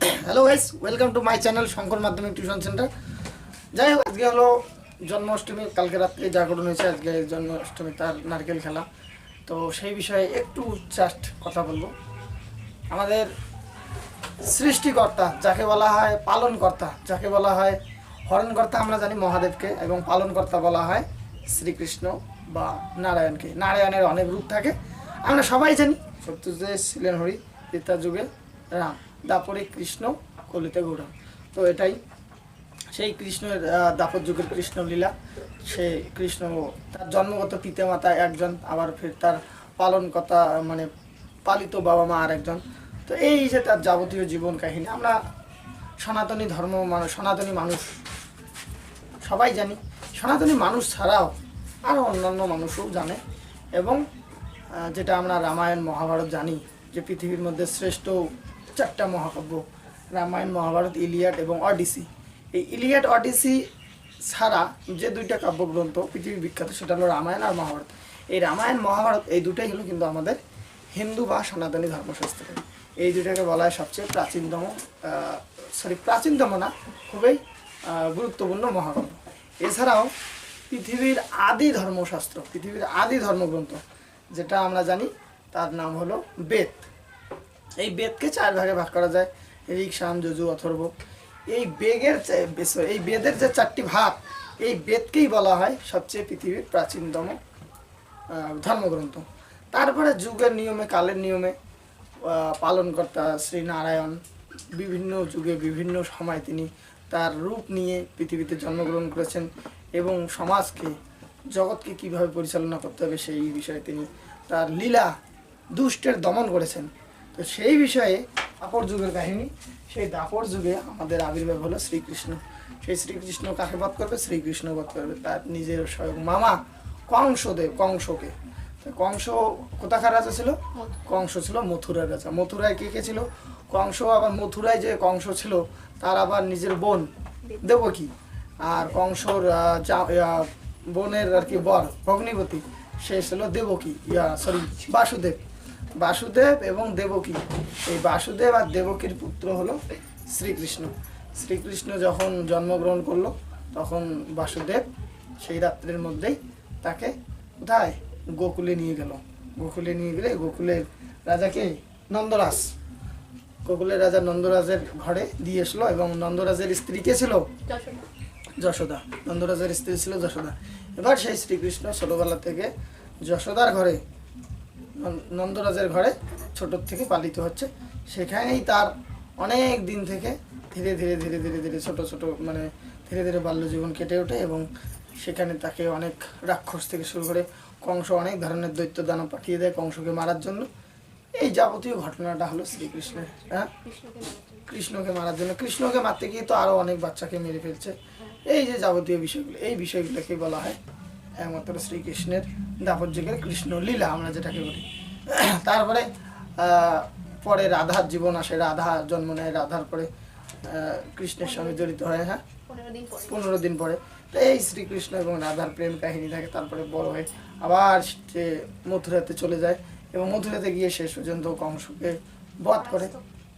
Hello guys welcome to my channel Shankar মাধ্যমিক tuition centre যাই হোক, আজকে হলো জন্মাষ্টমী, কালকে রাত্রে জাগরণ হয়েছে, আজকে জন্মাষ্টমী তার নারকেল খেলা। তো সেই বিষয়ে একটু জাস্ট কথা বলব। আমাদের সৃষ্টিকর্তা যাকে বলা হয় পালনকর্তা, যাকে বলা হয় হরণকর্তা আমরা জানি মহাদেবকে এবং পালনকর্তা বলা হয় শ্রীকৃষ্ণ বা নারায়ণকে। নারায়ণের অনেক রূপ থাকে। আমরা সবাই জানি সত্যযুগে ছিলেন হরি ত্রেতা যুগে রাম। দাপরে কৃষ্ণ কলিতে গৌরাম তো এটাই। সেই কৃষ্ণের দাপর যুগের কৃষ্ণ লীলা। সে কৃষ্ণ, তার জন্মগত পিতামাতা একজন, আবার ফের তার পালনকর্তা মানে পালিত বাবা মা আর একজন তো এই যে তার যাবতীয় জীবন কাহিনী, আমরা সনাতনী ধর্ম মানুষ সনাতনী মানুষ, সবাই জানি। সনাতনী মানুষ ছাড়াও আরও অন্যান্য মানুষও জানে। এবং যেটা আমরা রামায়ণ, মহাভারত জানি যে পৃথিবীর মধ্যে শ্রেষ্ঠ চারটা মহাকাব্য, রামায়ণ, মহাভারত, ইলিয়াড এবং অডিসি। এই ইলিয়াড, অডিসি ছাড়া যে দুইটা কাব্যগ্রন্থ পৃথিবীর বিখ্যাত, সেটা হলো রামায়ণ আর মহাভারত। এই রামায়ণ, মহাভারত, এই দুটাই হলো কিন্তু আমাদের হিন্দু বা সনাতনী ধর্মশাস্ত্র। এই দুটাকে বলা হয় সবচেয়ে প্রাচীনতম সরি প্রাচীনতম না, খুবই গুরুত্বপূর্ণ মহাকাব্য। এছাড়াও পৃথিবীর আদি ধর্মশাস্ত্র, পৃথিবীর আদি ধর্মগ্রন্থ, যেটা আমরা জানি, তার নাম হলো বেদ। এই বেদকে চার ভাগে ভাগ করা যায় ঋক সাম যজু, অথর্ব। এই বেগের এই বেদের যে চারটি ভাগ, এই বেদকেই বলা হয় সবচেয়ে পৃথিবীর প্রাচীনতম ধর্মগ্রন্থ। তারপরে যুগের নিয়মে, কালের নিয়মে পালনকর্তা শ্রী নারায়ণ বিভিন্ন যুগে বিভিন্ন সময় তিনি তার রূপ নিয়ে পৃথিবীতে জন্মগ্রহণ করেছেন এবং সমাজকে, জগৎকে কীভাবে পরিচালনা করতে হবে সেই বিষয়ে তিনি তার লীলা দুষ্টের দমন করেছেন। তো সেই বিষয়ে দাপর যুগের কাহিনী সেই দাপর যুগে আমাদের আবির্ভাব হলো শ্রীকৃষ্ণ। সেই শ্রীকৃষ্ণ কাকে বধ করবে? শ্রীকৃষ্ণ বধ করবে। তার নিজের স্বয়ং মামা কংসদেব কংসকে কংস কোথাকার রাজা ছিল? কংস ছিল মথুরার রাজা। মথুরায় কে কে ছিল? কংস আবার মথুরায় যে কংস ছিল তার আবার নিজের বোন। দেবকী। আর কংসর বোনের আর কি বর ভগ্নিপতি সে ছিল Devaki. Yeah sorry Vasudev. Basudeb এবং দেবকী। এই বাসুদেব আর দেবকীর পুত্র হলো শ্রীকৃষ্ণ। শ্রীকৃষ্ণ যখন জন্মগ্রহণ করল তখন বাসুদেব সেই রাত্রের মধ্যেই তাকে কোথায়? গোকুলে নিয়ে গেল। গোকুলে নিয়ে গেলে গোকুলের রাজাকে নন্দরাজ গোকুলের রাজা নন্দরাজের ঘরে দিয়ে এসলো এবং নন্দরাজের স্ত্রী কে ছিল? যশোদা। নন্দরাজের স্ত্রী ছিল যশোদা। এবার সেই শ্রীকৃষ্ণ ছোটবেলা থেকে যশোদার ঘরে নন্দরাজের ঘরে ছোট থেকে পালিত হচ্ছে। সেখানেই তার অনেক দিন থেকে ধীরে ধীরে ধীরে ধীরে ধীরে ছোট ছোট মানে ধীরে ধীরে বাল্য জীবন কেটে ওঠে এবং সেখানে তাকে অনেক রাক্ষস থেকে শুরু করে কংস, অনেক ধরনের দৈত্য দানা পাঠিয়ে দেয় কংসকে মারার জন্য। এই যাবতীয় ঘটনাটা হলো শ্রীকৃষ্ণের হ্যাঁ? কৃষ্ণকে মারার জন্য। কৃষ্ণকে মারতে গিয়ে তো আরও অনেক বাচ্চাকে মেরে ফেলছে। এই যে যাবতীয় বিষয়গুলো, এই বিষয়গুলোকে বলা হয় একমাত্র শ্রীকৃষ্ণের দাপর যুগের কৃষ্ণ লীলা আমরা যেটাকে বলি। তারপরে পরে রাধার জীবন আসে রাধা জন্ম নেয় রাধার পরে কৃষ্ণের সঙ্গে জড়িত হয় হ্যাঁ? পনেরো দিন পরে। পনেরো দিন পরে। তো এই শ্রীকৃষ্ণ এবং রাধার প্রেম কাহিনী থাকে তারপরে বড় হয়ে আবার সে মথুরাতে চলে যায় এবং মথুরাতে গিয়ে শেষ পর্যন্ত কংসকে বধ করে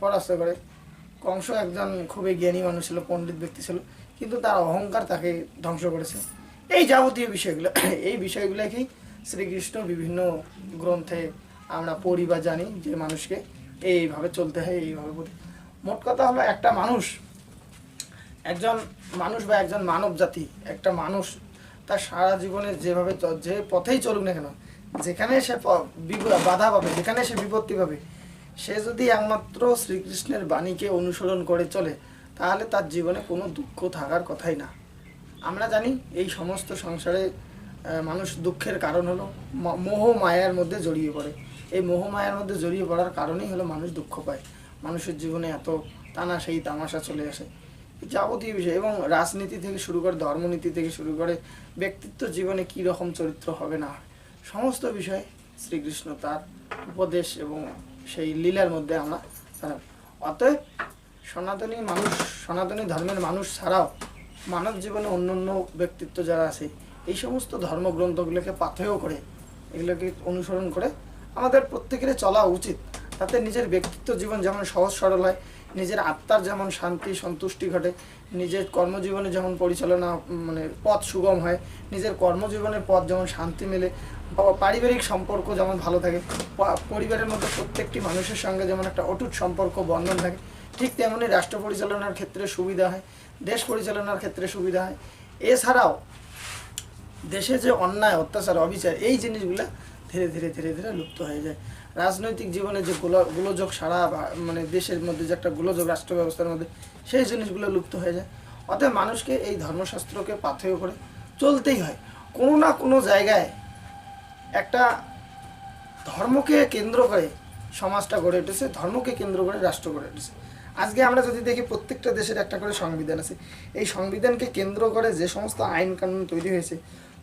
পরাস্ত করে। কংস একজন খুবই জ্ঞানী মানুষ ছিল পণ্ডিত ব্যক্তি ছিল কিন্তু তার অহংকার তাকে ধ্বংস করেছে। এই যাবতীয় বিষয়গুলো, এই বিষয়গুলোকেই শ্রীকৃষ্ণ বিভিন্ন গ্রন্থে আমরা পড়ি বা জানি যে মানুষকে এইভাবে চলতে হয়, এইভাবে বলি মোট কথা হলো একটা মানুষ, একজন মানুষ বা একজন মানব জাতি, একটা মানুষ তার সারা জীবনে যেভাবে যে পথেই চলুক না কেন, যেখানে সে বাধা পাবে, যেখানে সে বিপত্তি পাবে, সে যদি একমাত্র শ্রীকৃষ্ণের বাণীকে অনুসরণ করে চলে, তাহলে তার জীবনে কোনো দুঃখ থাকার কথাই না। আমরা জানি এই সমস্ত সংসারে মানুষ দুঃখের কারণ হলো মোহ মায়ার মধ্যে জড়িয়ে পড়ে। এই মোহ মায়ার মধ্যে জড়িয়ে পড়ার কারণেই হলো মানুষ দুঃখ পায়। মানুষের জীবনে এত টানা সেই তামাশা চলে আসে। যাবতীয় বিষয় এবং রাজনীতি থেকে শুরু করে ধর্মনীতি থেকে শুরু করে ব্যক্তিত্ব জীবনে কী রকম চরিত্র হবে না সমস্ত বিষয়ে শ্রীকৃষ্ণ তার উপদেশ এবং সেই লীলার মধ্যে আমরা। অতএব সনাতনী মানুষ, সনাতনী ধর্মের মানুষ ছাড়াও মানব জীবনে অন্য অন্য ব্যক্তিত্ব যারা আছে, এই সমস্ত ধর্মগ্রন্থগুলোকে পাথেয় করে, এগুলোকে অনুসরণ করে আমাদের প্রত্যেকের চলা উচিত। তাতে নিজের ব্যক্তিত্ব জীবন যেমন সহজ সরল হয়, নিজের আত্মার যেমন শান্তি, সন্তুষ্টি ঘটে, নিজের কর্মজীবনে যেমন পরিচালনা মানে পথ সুগম হয়, নিজের কর্মজীবনের পথ যেমন শান্তি মেলে পারিবারিক সম্পর্ক যেমন ভালো থাকে পরিবারের মধ্যে প্রত্যেকটি মানুষের সঙ্গে যেমন একটা অটুট সম্পর্ক, বন্ধন থাকে, ঠিক তেমনই রাষ্ট্র পরিচালনার ক্ষেত্রে সুবিধা হয়। দেশ পরিচালনার ক্ষেত্রে সুবিধা হয়। এছাড়াও দেশে যে অন্যায়, অত্যাচার, অবিচার, এই জিনিসগুলো ধীরে ধীরে ধীরে ধীরে লুপ্ত হয়ে যায়। রাজনৈতিক জীবনে যে গোলা- গোলযোগ সারা মানে দেশের মধ্যে যে একটা গোলযোগ রাষ্ট্র ব্যবস্থার মধ্যে, সেই জিনিসগুলো লুপ্ত হয়ে যায়। অতএব মানুষকে এই ধর্মশাস্ত্রকে পাথেয় করে চলতেই হয়। কোনো না কোনো জায়গায় একটা ধর্মকে কেন্দ্র করে সমাজটা গড়ে উঠেছে, ধর্মকে কেন্দ্র করে রাষ্ট্র গড়ে উঠেছে। আজকে আমরা যদি দেখি প্রত্যেকটা দেশের একটা করে সংবিধান আছে, এই সংবিধানকে কেন্দ্র করে যে সমস্ত আইন কানুন তৈরি হয়েছে,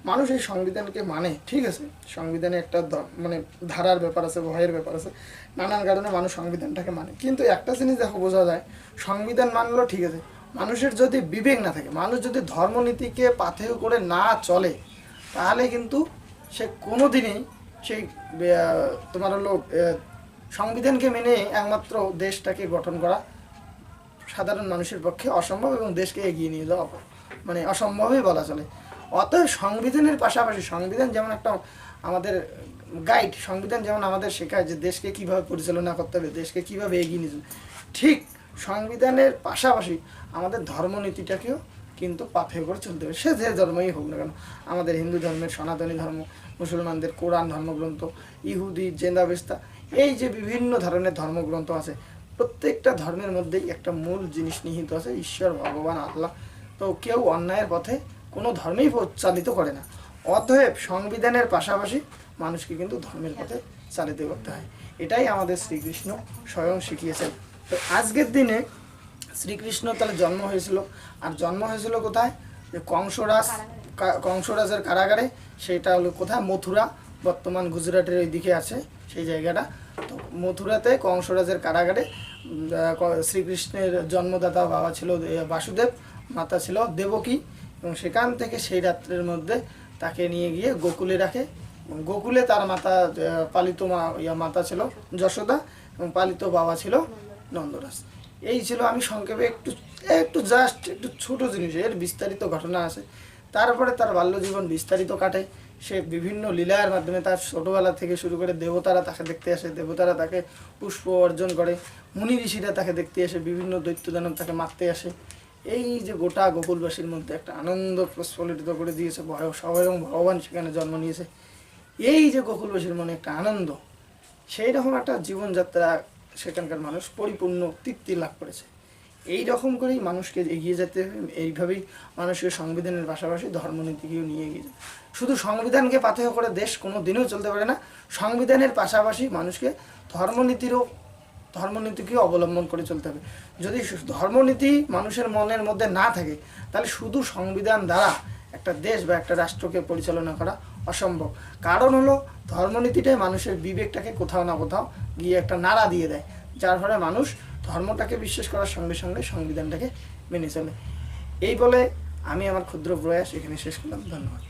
মানুষ এই সংবিধানকে মানে ঠিক আছে? সংবিধানে একটা মানে ধারার ব্যাপার আছে ভয়ের ব্যাপার আছে, নানান কারণে মানুষ সংবিধানটাকে মানে। কিন্তু একটা জিনিস দেখো বোঝা যায়, সংবিধান মানলো ঠিক আছে, মানুষের যদি বিবেক না থাকে, মানুষ যদি ধর্মনীতিকে পাথেয় করে না চলে, তাহলে কিন্তু সে কোনোদিনই সেই তোমার হলো সংবিধানকে মেনে একমাত্র দেশটাকে গঠন করা সাধারণ মানুষের পক্ষে অসম্ভব এবং দেশকে এগিয়ে নিয়ে যাওয়া মানে অসম্ভবই বলা চলে। অতএব সংবিধানের পাশাপাশি সংবিধান যেমন একটা আমাদের গাইড সংবিধান যেমন আমাদের শেখায় যে দেশকে কীভাবে পরিচালনা করতে হবে, দেশকে কীভাবে এগিয়ে নিয়ে ঠিক সংবিধানের পাশাপাশি আমাদের ধর্মনীতিটাকেও কিন্তু পাথেয় করে চলতে হবে। সে যে ধর্মই হোক না কেন, আমাদের হিন্দু ধর্মের সনাতনী ধর্ম, মুসলমানদের কোরআন ধর্মগ্রন্থ, ইহুদি, জেন্দাবেস্তা, এই যে বিভিন্ন ধরনের ধর্মগ্রন্থ আছে প্রত্যেকটা ধর্মের মধ্যেই একটা মূল জিনিস নিহিত আছে, ঈশ্বর, ভগবান, আল্লাহ। তো কেউ অন্যায়ের পথে কোনো ধর্মেই চালিত করে না। অতএব সংবিধানের পাশাপাশি মানুষকে কিন্তু ধর্মের পথে চালিত করতে হয়। এটাই আমাদের শ্রীকৃষ্ণ স্বয়ং শিখিয়েছেন। তো আজকের দিনে শ্রীকৃষ্ণ তাহলে জন্ম হয়েছিল। আর জন্ম হয়েছিল কোথায়? যে কংসরাজ কংসরাজের কারাগারে। সেটা হলো কোথায়? মথুরা। বর্তমান গুজরাটের ওই দিকে আছে সেই জায়গাটা। তো মথুরাতে কংসরাজের কারাগারে শ্রীকৃষ্ণের জন্মদাতা বাবা ছিল বাসুদেব, মাতা ছিল দেবকী এবং সেখান থেকে সেই রাত্রের মধ্যে তাকে নিয়ে গিয়ে গোকুলে রাখে। গোকুলে তার মাতা পালিত মা, ইয়া মাতা ছিল যশোদা এবং পালিত বাবা ছিল নন্দরাজ। এই ছিল আমি সংক্ষেপে একটু একটু জাস্ট একটু ছোট জিনিস, এর বিস্তারিত ঘটনা আছে। তারপরে তার বাল্যজীবন বিস্তারিত কাটে। সে বিভিন্ন লীলার মাধ্যমে তার ছোটবেলা থেকে শুরু করে দেবতারা তাকে দেখতে আসে, দেবতারা তাকে পুষ্প অর্জন করে, মুনি ঋষিরা তাকে দেখতে আসে, বিভিন্ন দৈত্য দানব তাকে মারতে আসে। এই যে গোটা গোকুলবাসীর মধ্যে একটা আনন্দ প্রস্ফুলিত করে দিয়েছে, ভয় স্বয়ং ভগবান সেখানে জন্ম নিয়েছে। এই যে গোকুলবাসীর মনে একটা আনন্দ সেই রকম একটা জীবনযাত্রা সেখানকার মানুষ পরিপূর্ণ তৃপ্তি লাভ করেছে। এই রকম করেই মানুষকে এগিয়ে যেতে হবে এইভাবেই মানুষকে সংবিধানের পাশাপাশি ধর্মনীতিকেও নিয়ে এগিয়ে যেতে শুধু সংবিধানকে পাথেয় করে দেশ কোনো দিনেও চলতে পারে না, সংবিধানের পাশাপাশি মানুষকে ধর্মনীতিরও ধর্মনীতিকে অবলম্বন করে চলতে হবে। যদি ধর্মনীতি মানুষের মনের মধ্যে না থাকে, তাহলে শুধু সংবিধান দ্বারা একটা দেশ বা একটা রাষ্ট্রকে পরিচালনা করা অসম্ভব। কারণ হলো, ধর্মনীতিটাই মানুষের বিবেকটাকে কোথাও না কোথাও গিয়ে একটা নাড়া দিয়ে দেয়, যার ফলে মানুষ ধর্মটাকে বিশ্বাস করার সঙ্গে সঙ্গে সংবিধানটাকে মেনে চলে। এই বলে আমি আমার ক্ষুদ্র প্রয়াস এখানে শেষ করলাম। ধন্যবাদ।